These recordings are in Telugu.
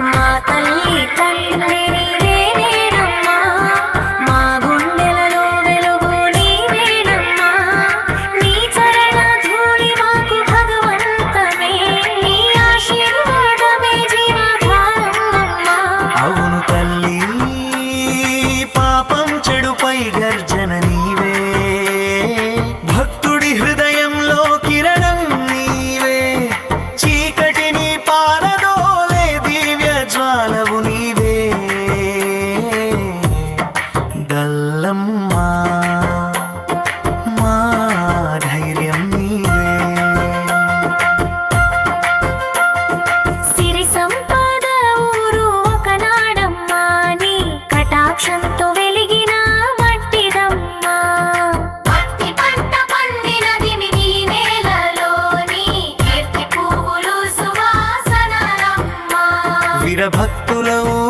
మా తల్లి తండ్రిని మా గుండెలలో వెలుగు నీవేనమ్మా. నీ చరణ ధూళి మాకు భగవంతమే. అవును తల్లి. వీరభక్తులవు.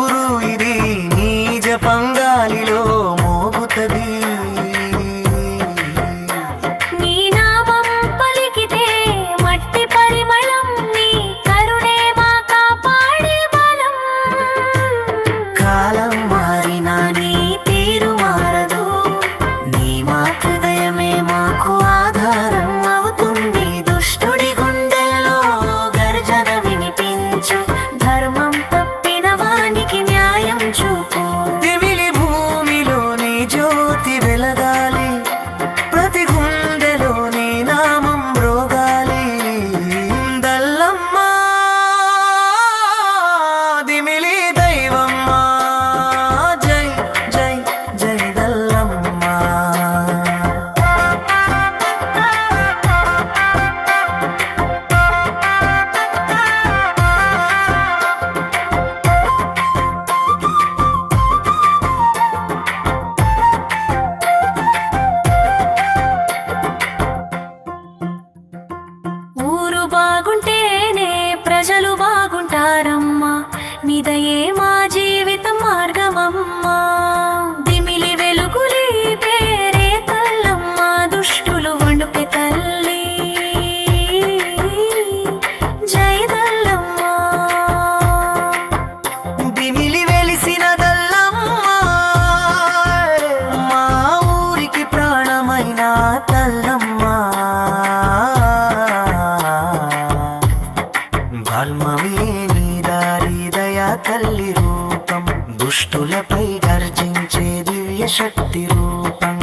బాగుంటేనే ప్రజలు బాగుంటారమ్మా. నిదయే మా జీవిత మార్గమమ్మ. దుష్టులపై గర్జించే దివ్య శక్తి రూపం